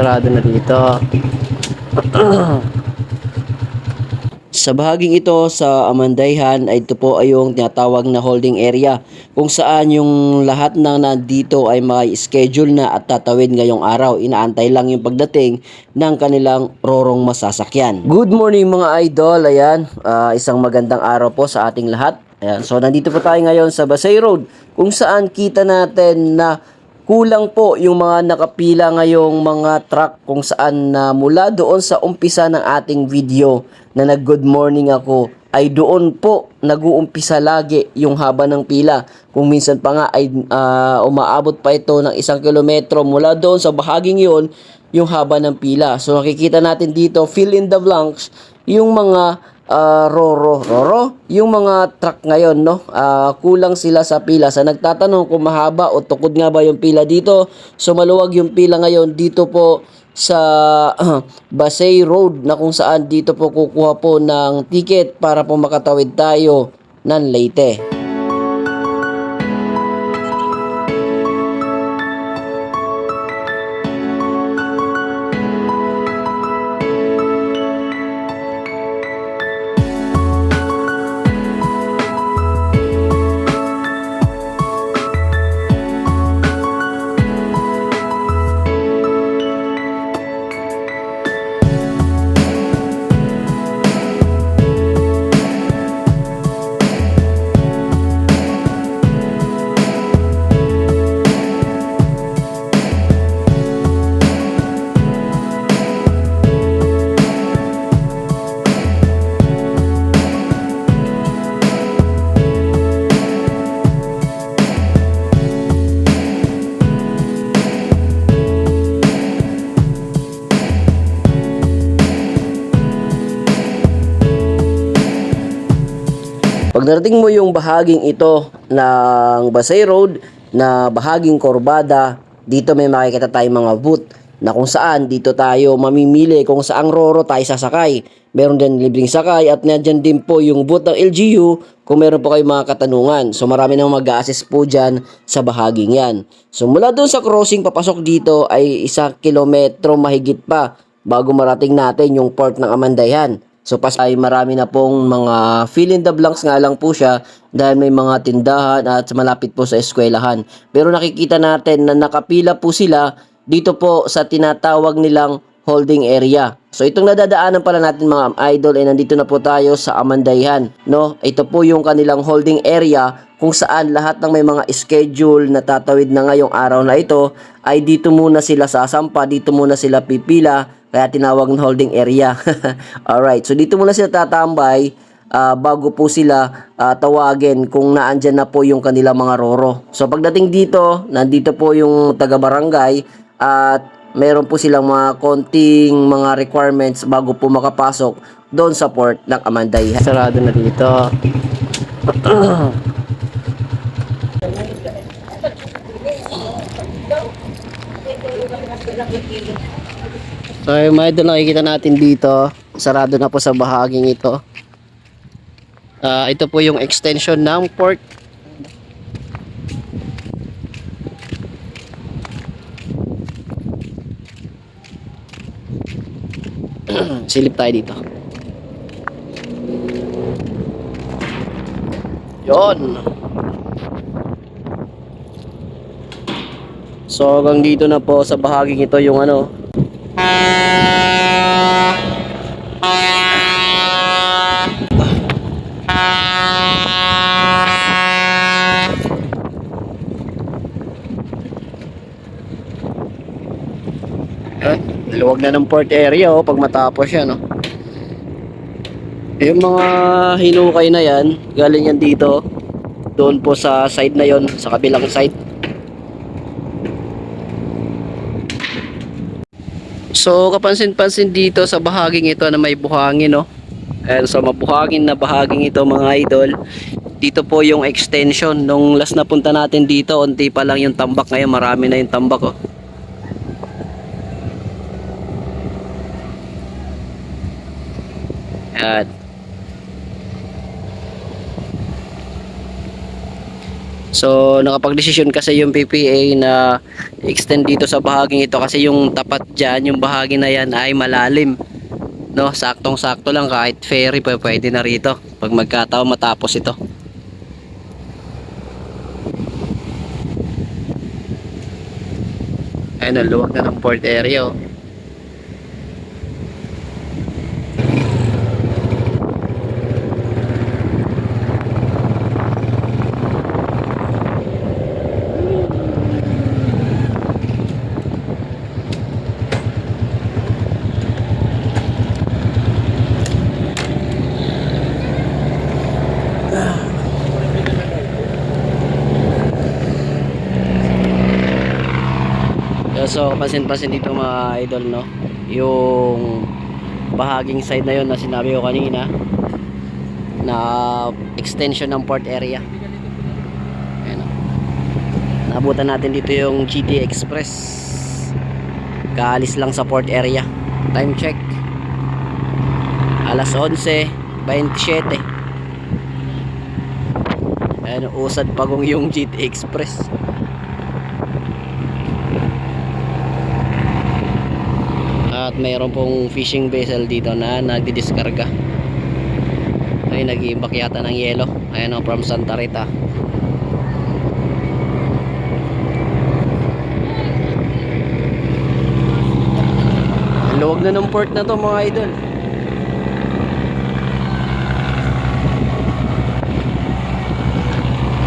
sarado na dito. Sa bahaging ito sa Amandayhan ay ito po ay yung tinatawag na holding area kung saan yung lahat ng nandito ay may schedule na at tatawid ngayong araw. Inaantay lang yung pagdating ng kanilang rorong masasakyan. Good morning mga idol. Ayan, ah, isang magandang araw po sa ating lahat. Ayan, so nandito po tayo ngayon sa Basay Road kung saan kita natin na Kulang po yung mga nakapila ngayong mga truck kung saan na mula doon sa umpisa ng ating video na nag good morning ako ay doon po nag-uumpisa lagi yung haba ng pila. Kung minsan pa nga ay ah, umaabot pa ito ng isang kilometro mula doon sa bahaging yon yung haba ng pila. So nakikita natin dito, fill in the blanks, yung mga ah, roro. Roro? Yung mga truck ngayon, no? Ah, kulang sila sa pila. Sa nagtatanong kung mahaba o tukod nga ba yung pila dito. So maluwag yung pila ngayon dito po sa Basay Road na kung saan dito po kukuha po ng ticket para po makatawid tayo ng Leyte. Pag narating mo yung bahaging ito ng Basay Road na bahaging Corbada, dito may makikita tayong mga booth na kung saan dito tayo mamimili kung saang roro tayo sasakay. Meron din libreng sakay at nandyan din po yung booth ng LGU kung meron po kayong mga katanungan. So marami nang mag-assist po dyan sa bahaging yan. So mula doon sa crossing papasok dito ay isa kilometro mahigit pa bago marating natin yung port ng Amandayan. So pas ay marami na pong mga fill in the blanks nga lang po siya dahil may mga tindahan at malapit po sa eskwelahan. Pero nakikita natin na nakapila po sila dito po sa tinatawag nilang holding area. So itong nadadaanan pala natin mga idol ay nandito na po tayo sa Amandayhan, no? Ito po yung kanilang holding area kung saan lahat ng may mga schedule na tatawid na ngayong araw na ito ay dito muna sila sasampa, dito muna sila pipila, kaya tinawag na holding area. Alright, so dito muna sila tatambay ah, bago po sila ah, tawagin kung naandyan na po yung kanilang mga roro. So pagdating dito, nandito po yung taga-barangay at meron po silang mga konting mga requirements bago po makapasok doon sa port ng Amanday. Sarado na dito. So yung mga idol nakikita natin dito, sarado na po sa bahaging ito. Ah, ito po yung extension ng port. Silip tayo dito. Yon. So hanggang dito na po sa bahaging ito yung ano, Eh, luwag na ng port area oh, pag matapos yan oh. Yung mga hinukay na yan, galing yan dito. Doon po sa side na yon, sa kabilang side. So, kapansin-pansin dito sa bahaging ito na may buhangin, no? And so, mabuhangin na bahaging ito, mga idol. Dito po yung extension. Nung last na punta natin dito, unti pa lang yung tambak. Ngayon, marami na yung tambak, oh. Yan. So, nakapag-desisyon kasi yung PPA na extend dito sa bahaging ito kasi yung tapat dyan, yung bahagi na yan ay malalim. No, saktong-sakto lang kahit ferry pa pwede na rito pag magkataon matapos ito. Ayun, luwag na ng port area. Oh. So, pansin-pansin dito mga idol, no? Yung bahaging side na yon na sinabi ko kanina na extension ng port area. Ayan, oh. Naabutan natin dito yung GT Express. Kaalis lang sa port area. Time check. Alas 11.27. Ayan, usad pagong yung GT Express. At mayroon pong fishing vessel dito na nagdidiskarga. Ay, nag-iimbak yata ng yelo. Ayan o, from Santa Rita. Luwag na ng port na to mga idol.